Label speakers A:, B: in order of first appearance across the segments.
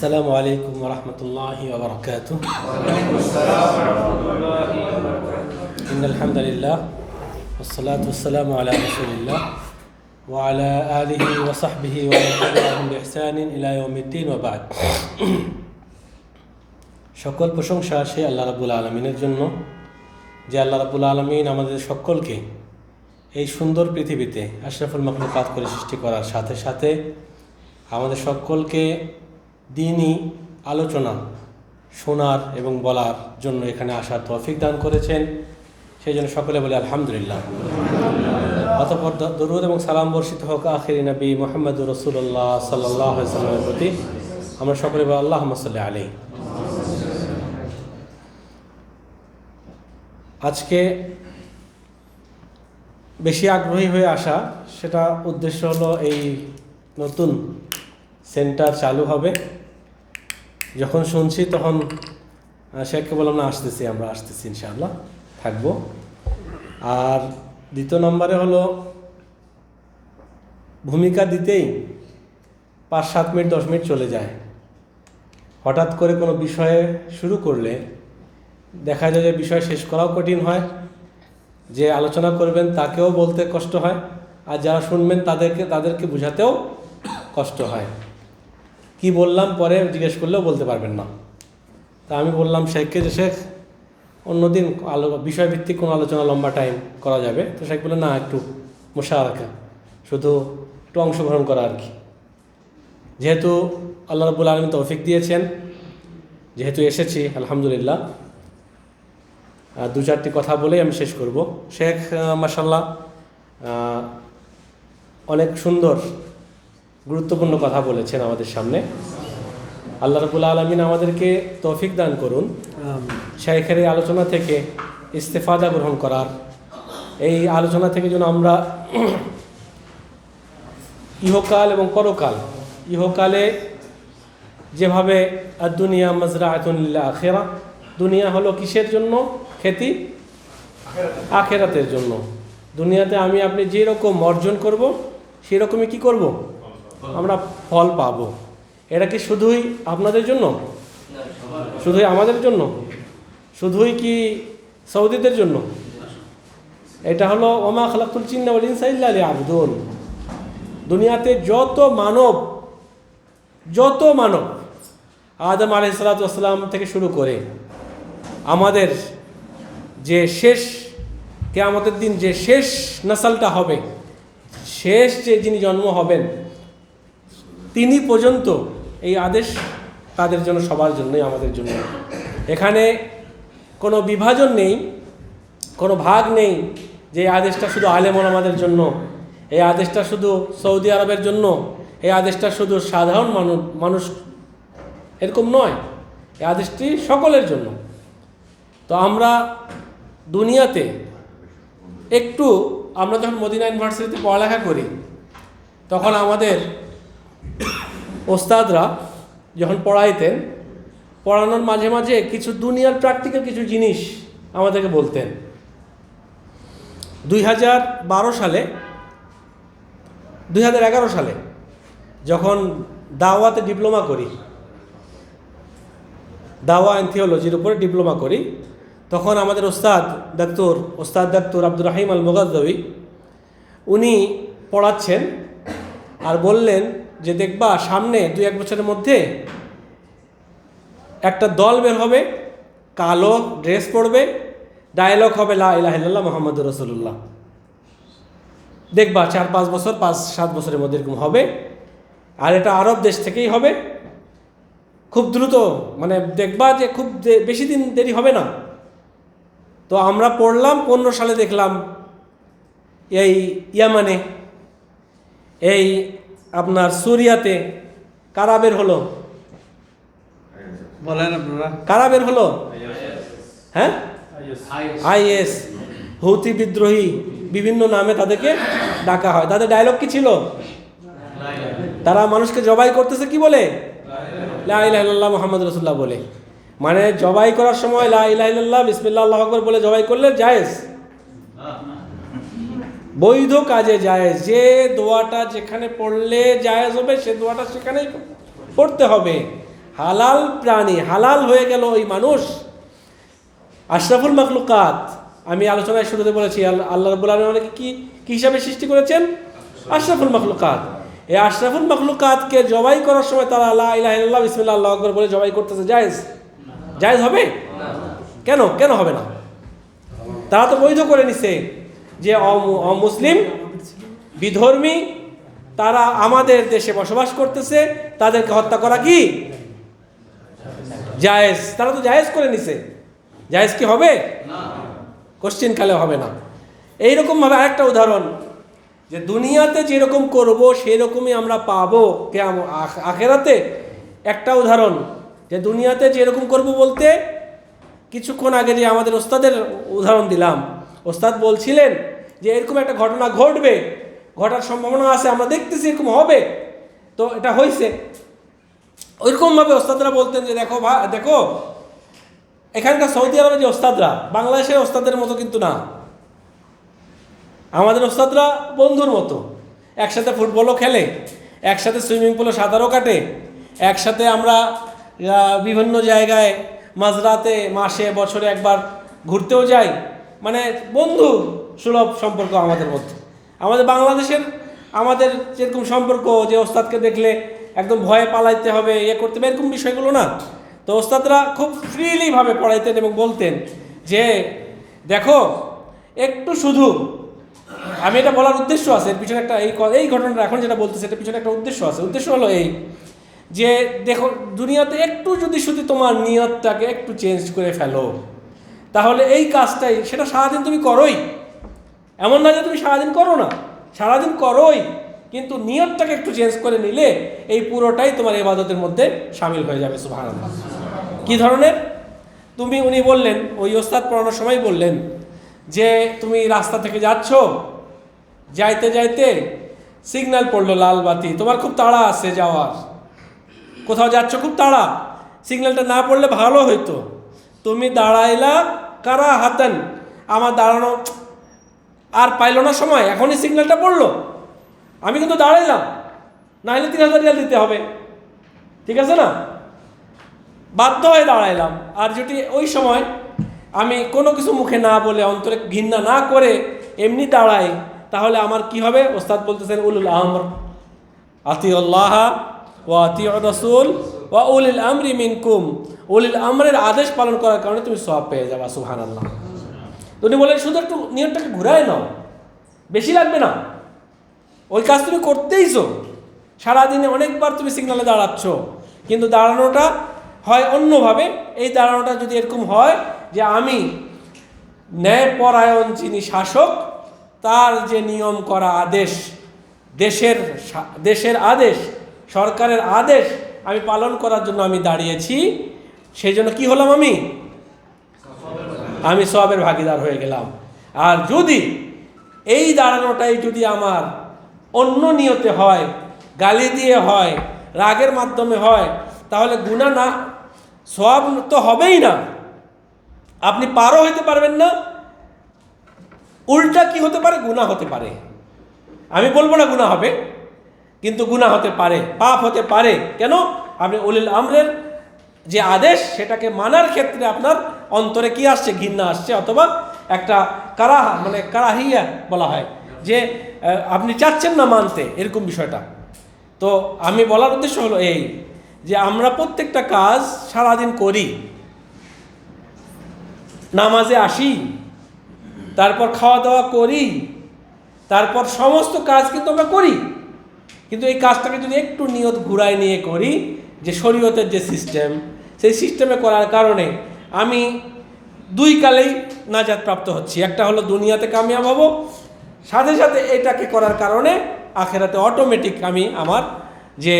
A: السلام عليكم ورحمة الله وبركاته إن الحمد لله والصلاة والسلام على رسول الله وعلى آله وصحبه ومن تبعهم بإحسان إلى يوم الدين وبعد সকল প্রশংসা সে আল্লাহ রাবুল আলমিনের জন্য যে আল্লাহ রাবুল আলমিন আমাদের সকলকে এই সুন্দর পৃথিবীতে আশরাফুল মখলুকাত করে সৃষ্টি করার সাথে সাথে আমাদের সকলকে দিনই আলোচনা শোনার এবং বলার জন্য এখানে আসার তৌফিক দান করেছেন। সেই জন্য সকলে বলে আলহামদুলিল্লাহ। অতপর দরুদ এবং সালাম বর্ষিত হোক আখিরি নবী মোহাম্মদ রসুল্লাহ সাল্লাহ সাল্লামের প্রতি। আমরা সকলে বলি আল্লাহ সাল্লাহ আলী আজকে বেশি আগ্রহী হয়ে আসা সেটা উদ্দেশ্য হলো এই নতুন সেন্টার চালু হবে। যখন শুনছি তখন শেখকে বললাম, না, আসতেছি আমরা, আসতেছি ইনশাআল্লাহ, থাকব। আর দ্বিতীয় নম্বরে হলো, ভূমিকা দিতেই পাঁচ, সাত মিনিট, দশ মিনিট চলে যায়। হঠাৎ করে কোনো বিষয়ে শুরু করলে দেখা যায় যে বিষয় শেষ করাও কঠিন হয়। যে আলোচনা করবেন তাকেও বলতে কষ্ট হয়, আর যারা শুনবেন তাদেরকে তাদেরকে বোঝাতেও কষ্ট হয়। কি বললাম পরে জিজ্ঞেস করলেও বলতে পারবেন না। তা আমি বললাম, শেখকে যে শেখ, অন্যদিন আলো, বিষয়ভিত্তিক কোনো আলোচনা লম্বা টাইম করা যাবে? তো শেখ বলে না, একটু মোশারাকা, শুধু একটু অংশগ্রহণ করা আর কি। যেহেতু আল্লাহ রবুল আলমী তৌফিক দিয়েছেন, যেহেতু এসেছি, আলহামদুলিল্লাহ। দু চারটি কথা বলেই আমি শেষ করব। শেখ মাসাল্লাহ অনেক সুন্দর গুরুত্বপূর্ণ কথা বলেছেন আমাদের সামনে। আল্লাহ রবুল আলমিন আমাদেরকে তৌফিক দান করুন। শেখের এই আলোচনা থেকে ইস্তেফাদা গ্রহণ করার। এই আলোচনা থেকে যেন আমরা ইহকাল এবং পরকাল ইহকালে যেভাবে দুনিয়া মজরা আতুল্লাহ আখেরা দুনিয়া হলো কিসের জন্য? খেতি? আখেরাতের জন্য। দুনিয়াতে আমি আপনি যেরকম অর্জন করব সেরকমই কি করব? আমরা ফল পাবো। এটা কি শুধুই আপনাদের জন্য? শুধুই আমাদের জন্য? শুধুই কি সৌদিদের জন্য? এটা হলো ওমা খালাকুল চিন্না ইনসাইল্লা আবদুল দুনিয়াতে যত মানব যত মানব আদম আলহ সালাতাম থেকে শুরু করে আমাদের যে শেষ কে আমাদের দিন যে শেষ নসলটা হবে, শেষ যে যিনি জন্ম হবেন তিনি পর্যন্ত এই আদেশ তাদের জন্য, সবার জন্যই, আমাদের জন্য। এখানে কোনো বিভাজন নেই, কোনো ভাগ নেই যে আদেশটা শুধু আলেমন আমাদের জন্য, এই আদেশটা শুধু সৌদি আরবের জন্য, এই আদেশটা শুধু সাধারণ মানুষ মানুষ এরকম নয়, এই আদেশটি সকলের জন্য। তো আমরা দুনিয়াতে একটু, আমরা যখন মদিনা ইউনিভার্সিটিতে পড়ালেখা করি, তখন আমাদের ওস্তাদরা যখন পড়াইতেন, পড়ানোর মাঝে মাঝে কিছু দুনিয়ার প্র্যাকটিক্যাল কিছু জিনিস আমাদেরকে বলতেন। দুই হাজার বারো সালে, দুই হাজার এগারো সালে যখন দাওয়াতে ডিপ্লোমা করি, দাওয়া অ্যান্ড থিওলজির উপরে ডিপ্লোমা করি, তখন আমাদের ওস্তাদ ডাক্তর ওস্তাদ ডাক্তর আব্দুর রাহিম আল মোগাদ্দবি উনি পড়াচ্ছেন আর বললেন যে দেখবা সামনে দুই এক বছরের মধ্যে একটা দল বের হবে, কালো ড্রেস পরবে ডায়লগ হবে লা মোহাম্মদ রসুল্লাহ দেখবা চার পাঁচ বছর, পাঁচ সাত বছরের মধ্যে এরকম হবে। আর এটা আরব দেশ থেকেই হবে। খুব দ্রুত মানে দেখবা যে খুব বেশি দিন দেরি হবে না। তো আমরা পড়লাম, পনেরো সালে দেখলাম এই ইয়ামানে, এই আপনার সুরিয়াতে কারা বের হলো?
B: বলেন আপনারা।
A: কারা বের হলো? হ্যাঁ? আইএস। হৌতি বিদ্রোহী বিভিন্ন নামে তাদেরকে ডাকা হয়। তাদের ডায়লগ কি ছিল? তারা মানুষকে জবাই করতেছে কি বলে? লা ইলাহা ইল্লাল্লাহ মোহাম্মদ রসুল্লাহ বলে। মানে জবাই করার সময় লা ইলাহা ইল্লাল্লাহ বিসমিল্লাহ আল্লাহু আকবার বলে জবাই করলে জায়েজ। বৈধ কাজে যায় যে দোয়াটা যেখানে পড়লে জায়েজ হবে সে দোয়াটা সেখানেই পড়তে হবে। হালাল প্রাণী হালাল হয়ে গেল ওই মানুষ। আশরাফুল মখলুকাত আমি আলোচনায় শুরুতে বলেছি আল- আল্লাহ রবুল আলম আমাকে কি কি হিসাবে সৃষ্টি করেছেন? আশরাফুল মখলুকাত। এই আশরাফুল মখলুকাতকে জবাই করার সময় তারা আল্লাহ ইলাহ বিসমিল্লাহ আল্লাহ আকবর বলে জবাই করতেছে। জায়েজ? জায়েজ হবে? কেন? কেন হবে না? তারা তো বৈধ করে নিছে। যে অমু- অমুসলিম বিধর্মী তারা আমাদের দেশে বসবাস করতেছে, তাদেরকে হত্যা করা কি? জায়েজ। তারা তো জায়েজ করে নিছে। জায়েজ কি হবে? কোশ্চিন কালে হবে না। এইরকমভাবে আরেকটা উদাহরণ, যে দুনিয়াতে যেরকম করব সেই রকমই আমরা পাবো কেমন আখেরাতে। একটা উদাহরণ, যে দুনিয়াতে যেরকম করব বলতে, কিছুক্ষণ আগে যে আমাদের ওস্তাদের উদাহরণ দিলাম, ওস্তাদ বলছিলেন যে এরকম একটা ঘটনা ঘটবে, ঘটার সম্ভাবনা আছে, আমরা দেখতেছি এরকম হবে, তো এটা হয়েছে ওইরকমভাবে ওস্তাদরা বলতেন যে, দেখো ভা, দেখো, এখানকার সৌদি আরবের যে ওস্তাদরা, বাংলাদেশের ওস্তাদের মতো কিন্তু না। আমাদের ওস্তাদরা বন্ধুর মতো। একসাথে ফুটবলও খেলে, একসাথে সুইমিং পুলে সাঁতারও কাটে, একসাথে আমরা বিভিন্ন জায়গায় মাঝরাতে, মাসে, বছরে একবার ঘুরতেও যাই। মানে বন্ধু সুলভ সম্পর্ক আমাদের মধ্যে। আমাদের বাংলাদেশের, আমাদের যেরকম সম্পর্ক যে ওস্তাদকে দেখলে একদম ভয়ে পালাইতে হবে ইয়ে করতে হবে, এরকম বিষয়গুলো না। তো ওস্তাদরা খুব ফ্রিলিভাবে পড়াইতেন এবং বলতেন যে, দেখো, একটু শুধু, আমি এটা বলার উদ্দেশ্য আছে, এর পিছনে একটা এই এই ঘটনাটা এখন যেটা বলতেছে, এটার পিছনে একটা উদ্দেশ্য আছে। উদ্দেশ্য হলো এই যে, দেখো, দুনিয়াতে একটু যদি শুধু তোমার নিয়তটাকে একটু চেঞ্জ করে ফেলো, তাহলে এই কাজটাই, সেটা সারাদিন তুমি করোই। এমন না যে তুমি সারাদিন করো না। সারাদিন করোই, কিন্তু নিয়তটাকে একটু চেঞ্জ করে নিলে এই পুরোটাই তোমার ইবাদতের মধ্যে সামিল হয়ে যাবে সুভান কি ধরনের? তুমি, উনি বললেন, ওই ওস্তাদ পড়ানোর সময় বললেন যে, তুমি রাস্তা থেকে যাচ্ছ, যাইতে যাইতে সিগন্যাল পড়ল লাল বাতি। তোমার খুব তাড়া আছে যাওয়ার। কোথাও যাচ্ছ খুব তাড়া। সিগন্যালটা না পড়লে ভালো হইতো। তুমি দাঁড়াইলা কারা হাতেন? আমার দাঁড়ানো আর পাইলো না সময়, এখনই সিগন্যালটা পড়ল। আমি কিন্তু দাঁড়াইলাম না হলে তিন হাজার রিয়াল দিতে হবে। ঠিক আছে না? বাধ্য হয়ে দাঁড়াইলাম। আর যদি ওই সময় আমি কোনো কিছু মুখে না বলে, অন্তরে ঘৃণা না করে এমনি দাঁড়াই, তাহলে আমার কি হবে? ওস্তাদ বলতেছেন, উলুল আমর। আতি আল্লাহ ও আতি রসুল ও উলিল আমরি মিনকুম। উলিল আমরের আদেশ পালন করার কারণে তুমি সব পেয়ে যাবা সুহান আল্লাহ উনি বলেন শুধু একটু নিয়মটাকে ঘুরায় নাও। বেশি লাগবে না। ওই কাজ তুমি করতেইছো। সারাদিনে অনেকবার তুমি সিগনালে দাঁড়াচ্ছ। কিন্তু দাঁড়ানোটা হয় অন্যভাবে। এই দাঁড়ানোটা যদি এরকম হয় যে আমি ন্যায়পরায়ণ যিনি শাসক, তার যে নিয়ম করা আদেশ, দেশের দেশের আদেশ, সরকারের আদেশ আমি পালন করার জন্য আমি দাঁড়িয়েছি, সেই জন্য কী হলাম আমি? আমি সবের ভাগিদার হয়ে গেলাম। আর যদি এই দাঁড়ানোটাই যদি আমার অন্য নিয়তে হয়, গালি দিয়ে হয়, রাগের মাধ্যমে হয়, তাহলে গুণা না সব তো হবেই না। আপনি পারও হইতে পারবেন না, উল্টা কি হতে পারে? গুণা হতে পারে। আমি বলব না গুণা হবে, কিন্তু গুণা হতে পারে, পাপ হতে পারে। কেন? আপনি উলিল আমরের যে আদেশ সেটাকে মানার ক্ষেত্রে আপনার অন্তরে কি আসছে? ঘৃণা আসছে অথবা একটা কারা মানে কারাহিয়া বলা হয়। যে আপনি চাচ্ছেন না মানতে, এরকম বিষয়টা। তো আমি বলার উদ্দেশ্য হলো এই যে, আমরা প্রত্যেকটা কাজ সারাদিন করি। নামাজে আসি, তারপর খাওয়া দাওয়া করি, তারপর সমস্ত কাজ কিন্তু আমরা করি। কিন্তু এই কাজটাকে যদি একটু নিয়ত ঘুরায় নিয়ে করি যে শরীয়তের যে সিস্টেম সেই সিস্টেমে করার কারণে আমি দুই কালেই নাজাত প্রাপ্ত হচ্ছি। একটা হলো দুনিয়াতে কামিয়াব হব, সাথে সাথে এটাকে করার কারণে আখেরাতে অটোমেটিক আমি আমার যে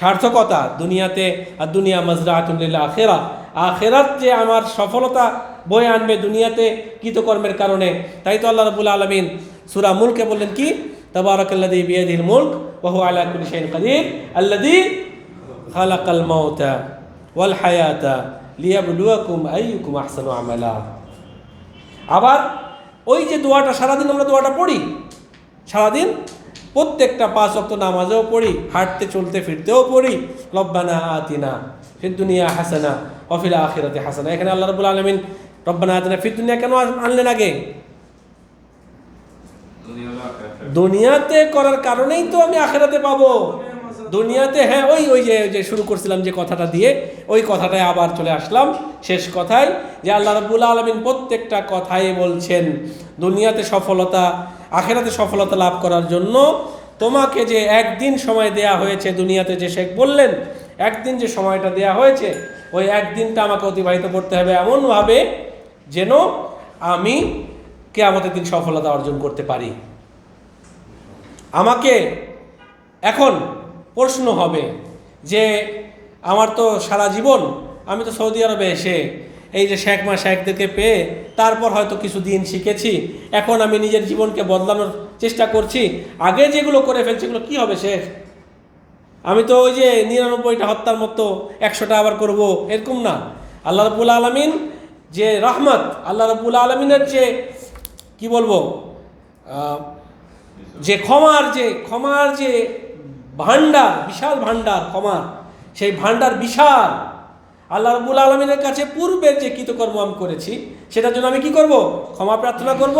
A: সার্থকতা, দুনিয়াতে আর দুনিয়া মজরা আতুল্লিল্লা আখেরা, আখেরাত যে আমার সফলতা বয়ে আনবে দুনিয়াতে কৃতকর্মের কারণে, তাই তো আল্লাহ রবুল আলমিন সুরা মুলকে বললেন কি? তবারকাল্লাদি বিয়াদিল মুলক ওহু আলা কুলি শাইন কাদির আল্লাদি খালাকাল মাউতা ওয়াল হায়াতা লিয়াবলুয়াকুম আইয়ুকুম আহসানু আমালা আবার ওই যে দোয়াটা সারাদিন আমরা দোয়াটা পড়ি সারাদিন প্রত্যেকটা পাঁচ অক্ত নামাজেও পড়ি হাঁটতে চলতে ফিরতেও পড়ি রব্বানা আতিনা ফির দুনিয়া হাসানা অফিল আখিরাতে হাসানা। এখানে আল্লাহ রবুল আলমিন রব্বানা আতিনা ফির দুনিয়া কেন আনলেন আগে? দুনিয়াতে করার কারণেই তো আমি আখেরাতে পাবো। দুনিয়াতে হ্যাঁ ওই ওই যে যে শুরু করছিলাম যে কথাটা দিয়ে, ওই কথাটায় আবার চলে আসলাম, শেষ কথায়, যে আল্লাহ রাব্বুল আলমিন প্রত্যেকটা কথাই বলছেন, দুনিয়াতে সফলতা, আখেরাতে সফলতা লাভ করার জন্য। তোমাকে যে একদিন সময় দেয়া হয়েছে দুনিয়াতে যে শেখ বললেন, একদিন যে সময়টা দেয়া হয়েছে, ওই একদিনটা আমাকে অতিবাহিত করতে হবে এমনভাবে যেন আমি কে আমাদের দিন সফলতা অর্জন করতে পারি। আমাকে এখন প্রশ্ন হবে যে, আমার তো সারা জীবন, আমি তো সৌদি আরবে এসে এই যে শেখ মা শেখদেরকে পেয়ে তারপর হয়তো কিছু দিন শিখেছি, এখন আমি নিজের জীবনকে বদলানোর চেষ্টা করছি, আগে যেগুলো করে ফেলছি এগুলো কী হবে শেখ? আমি তো ওই যে নিরানব্বইটা হত্যার মতো একশোটা আবার করব, এরকম না। আল্লাহ রবুল আলমিন যে রহমত, আল্লাহ রবুল আলমিনের যে, কি বলব যে ক্ষমার যে ক্ষমার যে ভান্ডার বিশাল ভাণ্ডার, ক্ষমার। সেই ভান্ডার বিশাল। আল্লাহ রবুল আলমিনের কাছে পূর্বের যে কৃতকর্ম আমি করেছি, সেটার জন্য আমি কি করব? ক্ষমা প্রার্থনা করব।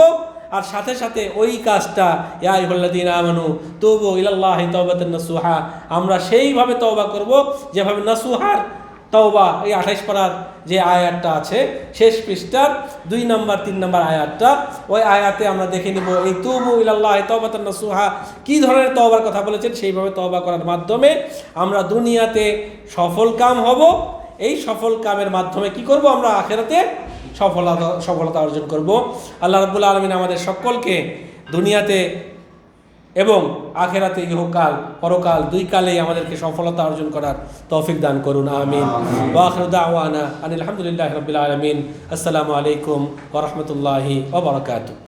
A: আর সাথে সাথে ওই কাজটা ইয়াই হল্লাদিন আমানু, তবু ইলাল্লাহ তবাতের নাসুহা। আমরা সেইভাবে তওবা করব, যেভাবে নাসুহার তওবা, এই আঠাইশ পাড়ার যে আয়াতটা আছে, শেষ পৃষ্ঠার দুই নম্বর, তিন নম্বর আয়াতটা, ওই আয়াতে আমরা দেখে নিব, এই তুবু ইলাল্লাহ তওবাতান নাসুহা, কি ধরনের তওবার কথা বলেছেন? সেইভাবে তওবা করার মাধ্যমে আমরা দুনিয়াতে সফল কাম হব। এই সফল কামের মাধ্যমে কি করব? আমরা আখেরাতে সফলতা সফলতা অর্জন করব। আল্লাহ রাব্বুল আলমিন আমাদের সকলকে দুনিয়াতে এবং আখেরাতে ইহকাল পরকাল দুই কালেই আমাদেরকে সফলতা অর্জন করার তৌফিক দান করুন আমিন। আনিল আলহামদুলিল্লাহ রবিল আলমিন। আসসালামু আলাইকুম ওয়া বারাকাতুহু।